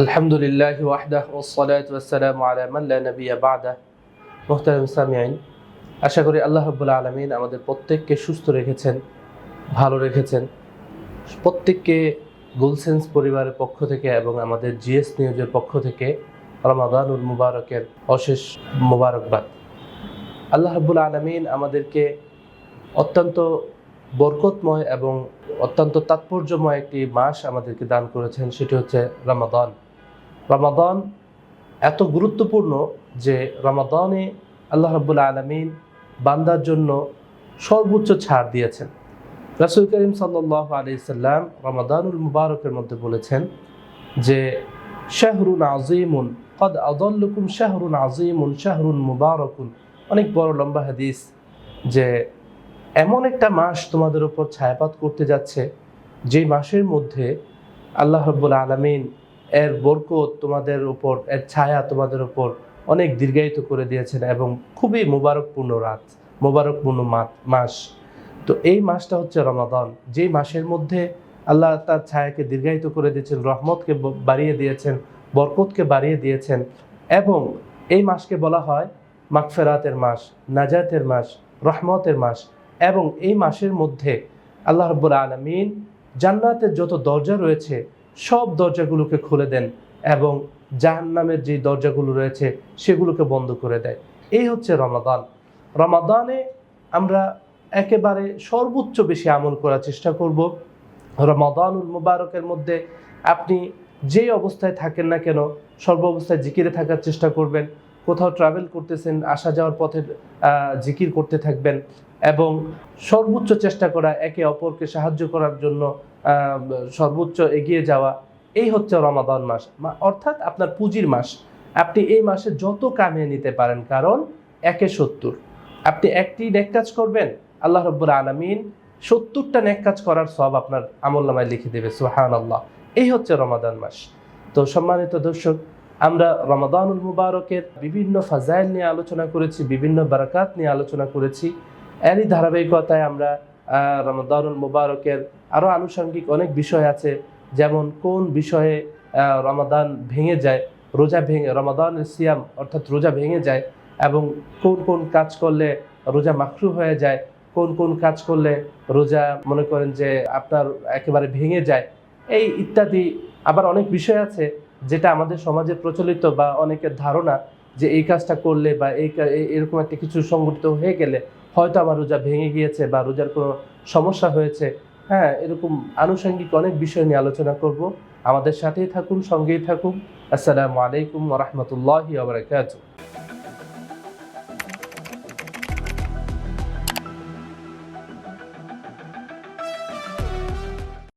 আলহামদুলিল্লাহ ওয়াহদাহ ওসালাতাম আলামাল্লা নবী বাদা মোহতারাম সামিয়াইন আশা করি আল্লাহ রব্বুল্লা আলমিন আমাদের প্রত্যেককে সুস্থ রেখেছেন, ভালো রেখেছেন। প্রত্যেককে গুলসেন্স পরিবারের পক্ষ থেকে এবং আমাদের জিএস নিউজের পক্ষ থেকে রমাদানুল মুবারকের অশেষ মুবারকবাদ। আল্লাহ রব্বুল আলমিন আমাদেরকে অত্যন্ত বরকতময় এবং অত্যন্ত তাৎপর্যময় একটি মাস আমাদেরকে দান করেছেন, সেটি হচ্ছে রমাদান। রমাদান এত গুরুত্বপূর্ণ যে রমাদানে আল্লাহ রব্বুল আলমিন বান্দার জন্য সর্বোচ্চ ছাড় দিয়েছেন। রাসুল করিম সাল্লাহ আলি সাল্লাম রমাদানুল মুবারকের মধ্যে বলেছেন যে, শাহরুন আজিমুন কদ আদল্লুকুম শাহরুন আজিমুন শাহরুন মুবারকুন। অনেক বড় লম্বা হাদিস যে, এমন একটা মাস তোমাদের উপর ছায়াপাত করতে যাচ্ছে, যেই মাসের মধ্যে আল্লাহ রব্বুল আলমিন এর বরকত তোমাদের উপর, এর ছায়া তোমাদের উপর অনেক দীর্ঘায়িত করে দিয়েছেন এবং খুবই মুবারকপূর্ণ রাত, মুবারকপূর্ণ মাস। তো এই মাসটা হচ্ছে রমাদান। যেই মাসের মধ্যে আল্লাহ তার ছায়াকে দীর্ঘায়িত করে দিয়েছেন, রহমতকে বাড়িয়ে দিয়েছেন, বরকতকে বাড়িয়ে দিয়েছেন এবং এই মাসকে বলা হয় মাগফেরাতের মাস, নাজাতের মাস, রহমতের মাস এবং এই মাসের মধ্যে আল্লাহ রব্বুল আলমিন জান্নাতের যত দরজা রয়েছে সব দরজাগুলোকে খুলে দেন এবং জাহান্নামের যে দরজাগুলো রয়েছে সেগুলোকে বন্ধ করে দেয়। এই হচ্ছে রমাদান। রমাদানে আমরা একেবারে সর্বোচ্চ বেশি আমল করার চেষ্টা করব। রমাদানুল মুবারকের মধ্যে আপনি যেই অবস্থায় থাকেন না কেন সর্ব অবস্থায় জিকিরে থাকার চেষ্টা করবেন। কোথাও ট্রাভেল করতেছেন, আসা যাওয়ার পথে জিকির করতে থাকবেন এবং সর্বোচ্চ চেষ্টা করা একে অপরকে সাহায্য করার জন্য সর্বোচ্চ এগিয়ে যাওয়া, এই হচ্ছে রমাদান মাস। অর্থাৎ আপনার পুঁজির মাস। আপনি এই মাসে যত কামিয়ে নিতে পারেন, কারণ একে সত্তর। আপনি একটি নেক কাজ করবেন, আল্লাহ রব্বুর আলমিন সত্তরটা নেক কাজ করার সব আপনার আমল নামায় লিখে দেবে সুহান আল্লাহ এই হচ্ছে রমাদান মাস। তো সম্মানিত দর্শক আমরা রমাদানুল মুবারকের বিভিন্ন ফাজাইল নিয়ে আলোচনা করেছি, বিভিন্ন বারাকাত নিয়ে আলোচনা করেছি। এরই ধারাবাহিকতায় আমরা রমাদানুল মুবারকের আরও আনুষঙ্গিক অনেক বিষয় আছে। যেমন কোন বিষয়ে রমাদান ভেঙে যায়, রোজা ভেঙে রমাদান সিয়াম অর্থাৎ রোজা ভেঙে যায় এবং কোন কোন কাজ করলে রোজা মাখরু হয়ে যায়, কোন কোন কাজ করলে রোজা মনে করেন যে আপনার একেবারে ভেঙে যায়, এই ইত্যাদি আবার অনেক বিষয় আছে। যেটা আমাদের সমাজে প্রচলিত বা অনেকের ধারণা যে এই কাজটা করলে বা এই এরকম একটা কিছু সংগঠিত হয়ে গেলে হয়তো আমার রোজা ভেঙে গিয়েছে বা রোজার কোনো সমস্যা হয়েছে। হ্যাঁ এরকম আনুষঙ্গিক অনেক বিষয় নিয়ে আলোচনা করব। আমাদের সাথেই থাকুন, সঙ্গেই থাকুন। আসসালামু আলাইকুম রহমতুল্লাহ আবরাকাতুহ